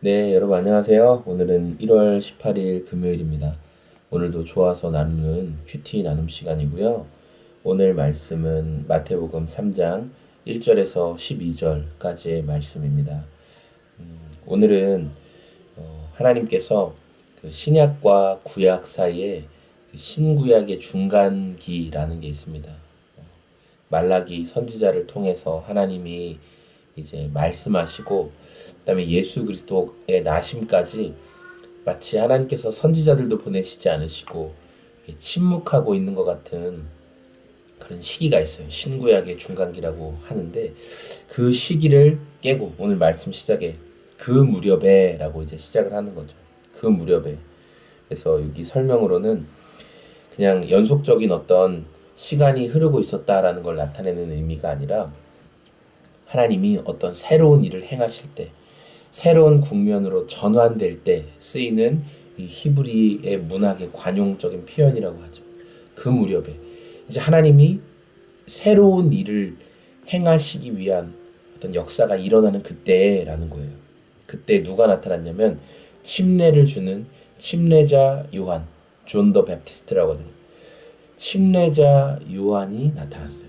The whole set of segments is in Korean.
네, 여러분 안녕하세요. 오늘은 1월 18일 금요일입니다. 오늘도 좋아서 나누는 큐티 나눔 시간이고요. 오늘 말씀은 마태복음 3장 1절에서 12절까지의 말씀입니다. 음, 오늘은 어, 하나님께서 그 신약과 구약 사이에 그 신구약의 중간기라는 게 있습니다. 어, 말라기 선지자를 통해서 하나님이 이제 말씀하시고 그다음에 예수 그리스도의 나심까지 마치 하나님께서 선지자들도 보내시지 않으시고 침묵하고 있는 것 같은 그런 시기가 있어요. 신구약의 중간기라고 하는데 그 시기를 깨고 오늘 말씀 시작에 그 무렵에라고 이제 시작을 하는 거죠. 그 무렵에. 그래서 여기 설명으로는 그냥 연속적인 어떤 시간이 흐르고 있었다라는 걸 나타내는 의미가 아니라 하나님이 어떤 새로운 일을 행하실 때, 새로운 국면으로 전환될 때 쓰이는 이 히브리의 문학의 관용적인 표현이라고 하죠. 그 무렵에 이제 하나님이 새로운 일을 행하시기 위한 어떤 역사가 일어나는 그때라는 거예요. 그때 누가 나타났냐면 침례를 주는 침례자 요한, 존 더 베프티스트라고 하거든요. 침례자 요한이 나타났어요.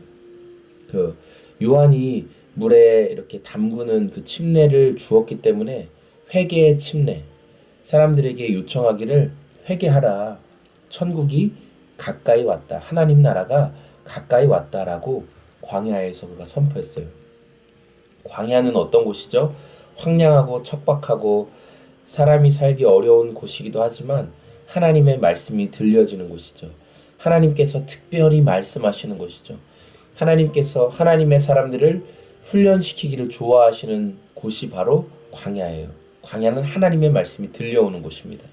그 요한이 물에 이렇게 담그는 그 침례를 주었기 때문에 회개의 침례 사람들에게 요청하기를 회개하라 천국이 가까이 왔다 하나님 나라가 가까이 왔다라고 광야에서 그가 선포했어요. 광야는 어떤 곳이죠? 황량하고 척박하고 사람이 살기 어려운 곳이기도 하지만 하나님의 말씀이 들려지는 곳이죠. 하나님께서 특별히 말씀하시는 곳이죠. 하나님께서 하나님의 사람들을 훈련시키기를 좋아하시는 곳이 바로 광야예요. 광야는 하나님의 말씀이 들려오는 곳입니다.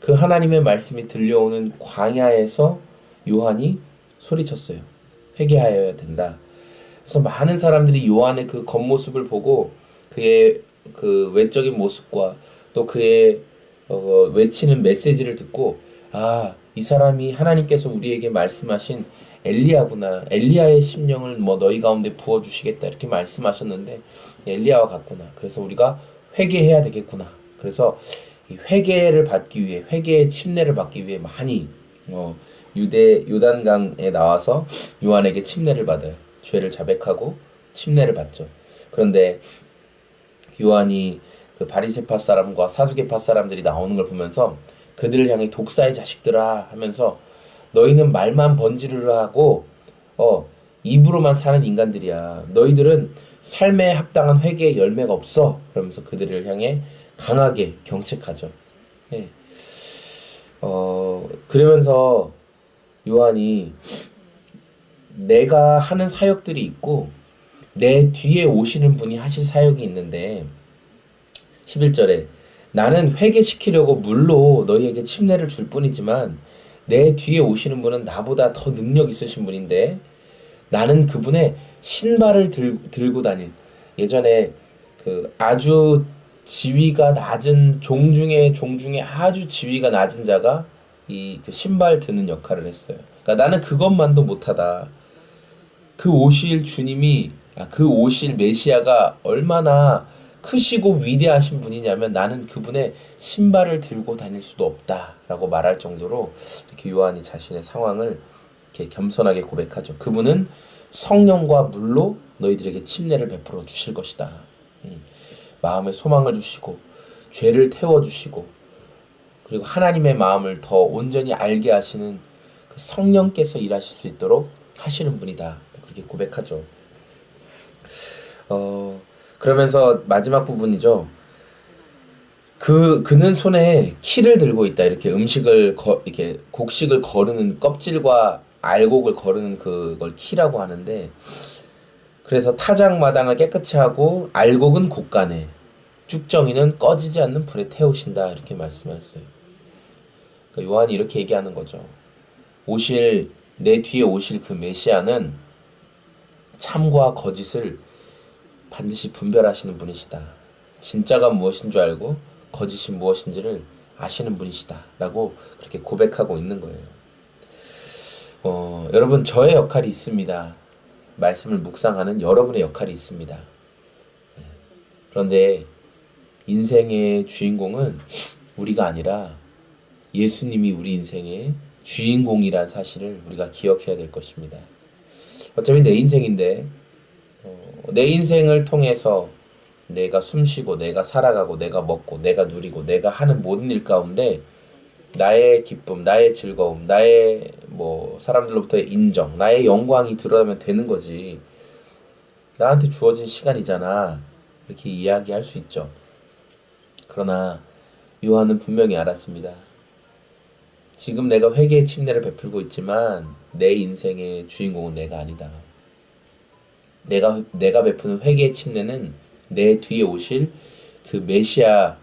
그 하나님의 말씀이 들려오는 광야에서 요한이 소리쳤어요. 회개하여야 된다. 그래서 많은 사람들이 요한의 그 겉모습을 보고 그의 그 외적인 모습과 또 그의 어, 외치는 메시지를 듣고 아, 이 사람이 하나님께서 우리에게 말씀하신 엘리야구나. 엘리야의 심령을 뭐 너희 가운데 부어 주시겠다 이렇게 말씀하셨는데 엘리야와 같구나. 그래서 우리가 회개해야 되겠구나. 그래서 회개를 받기 위해 회개의 침례를 받기 위해 많이 어, 유대 요단강에 나와서 요한에게 침례를 받아요. 죄를 자백하고 침례를 받죠. 그런데 요한이 그 바리세파 사람과 사두개파 사람들이 나오는 걸 보면서 그들을 향해 독사의 자식들아 하면서 너희는 말만 번지르르 하고 어 입으로만 사는 인간들이야. 너희들은 삶에 합당한 회개의 열매가 없어. 그러면서 그들을 향해 강하게 경책하죠. 예. 어 그러면서 요한이 내가 하는 사역들이 있고 내 뒤에 오시는 분이 하실 사역이 있는데 11절에 나는 회개시키려고 물로 너희에게 침례를 줄 뿐이지만 내 뒤에 오시는 분은 나보다 더 능력 있으신 분인데 나는 그분의 신발을 들, 들고 다닐 예전에 그 아주 지위가 낮은 종 중에 종 중에 아주 지위가 낮은 자가 이 그 신발 드는 역할을 했어요. 그러니까 나는 그것만도 못하다. 그 오실 주님이 아, 그 오실 메시아가 얼마나 크시고 위대하신 분이냐면 나는 그분의 신발을 들고 다닐 수도 없다라고 말할 정도로 이렇게 요한이 자신의 상황을 이렇게 겸손하게 고백하죠. 그분은 성령과 물로 너희들에게 침례를 베풀어 주실 것이다. 음, 마음에 소망을 주시고 죄를 태워 주시고 그리고 하나님의 마음을 더 온전히 알게 하시는 그 성령께서 일하실 수 있도록 하시는 분이다. 그렇게 고백하죠. 어, 그러면서 마지막 부분이죠. 그 그는 손에 키를 들고 있다. 이렇게 음식을 거, 이렇게 곡식을 거르는 껍질과 알곡을 거르는 그걸 키라고 하는데 그래서 타작 마당을 깨끗이 하고 알곡은 곳간에 쭉정이는 꺼지지 않는 불에 태우신다 이렇게 말씀하셨어요. 그러니까 요한이 이렇게 얘기하는 거죠. 오실 내 뒤에 오실 그 메시아는 참과 거짓을 반드시 분별하시는 분이시다. 진짜가 무엇인 줄 알고 거짓이 무엇인지를 아시는 분이시다. 라고 그렇게 고백하고 있는 거예요. 어, 여러분, 저의 역할이 있습니다. 말씀을 묵상하는 여러분의 역할이 있습니다. 네. 그런데 인생의 주인공은 우리가 아니라 예수님이 우리 인생의 주인공이란 사실을 우리가 기억해야 될 것입니다. 어차피 내 인생인데 어, 내 인생을 통해서 내가 숨쉬고 내가 살아가고 내가 먹고 내가 누리고 내가 하는 모든 일 가운데 나의 기쁨, 나의 즐거움, 나의 뭐 사람들로부터의 인정, 나의 영광이 드러나면 되는 거지. 나한테 주어진 시간이잖아. 이렇게 이야기할 수 있죠. 그러나 요한은 분명히 알았습니다. 지금 내가 회개의 침례를 베풀고 있지만 내 인생의 주인공은 내가 아니다. 내가 내가 베푸는 회개의 침례는 내 뒤에 오실 그 메시아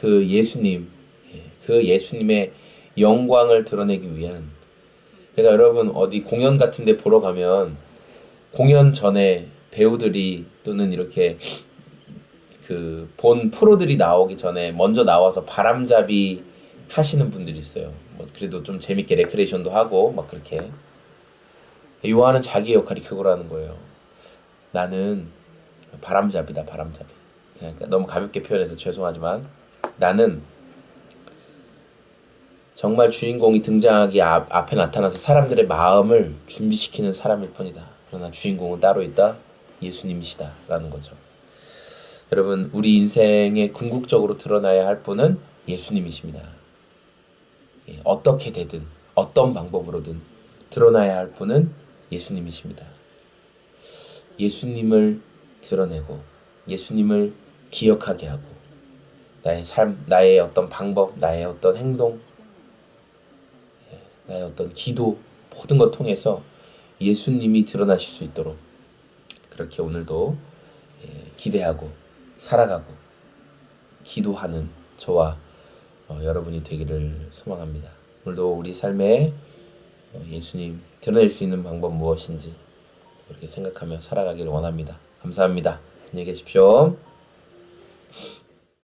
그 예수님 예, 그 예수님의 영광을 드러내기 위한 그러니까 여러분 어디 공연 같은 데 보러 가면 공연 전에 배우들이 또는 이렇게 그 본 프로들이 나오기 전에 먼저 나와서 바람잡이 하시는 분들이 있어요. 뭐 그래도 좀 재밌게 레크레이션도 하고 막 그렇게 요한은 자기 역할이 그거라는 거예요. 나는 바람잡이다 바람잡이. 그러니까 너무 가볍게 표현해서 죄송하지만 나는 정말 주인공이 등장하기 앞, 앞에 나타나서 사람들의 마음을 준비시키는 사람일 뿐이다. 그러나 주인공은 따로 있다. 예수님이시다 라는 거죠. 여러분, 우리 인생에 궁극적으로 드러나야 할 분은 예수님이십니다. 예, 어떻게 되든 어떤 방법으로든 드러나야 할 분은 예수님이십니다. 예수님을 드러내고 예수님을 기억하게 하고 나의 삶, 나의 어떤 방법, 나의 어떤 행동, 예, 나의 어떤 기도 모든 것 통해서 예수님이 드러나실 수 있도록 그렇게 오늘도 예, 기대하고 살아가고 기도하는 저와 어, 여러분이 되기를 소망합니다. 오늘도 우리 삶에 어, 예수님 드러낼 수 있는 방법 무엇인지 그렇게 생각하며 살아가길 원합니다. 감사합니다. 안녕히 계십시오.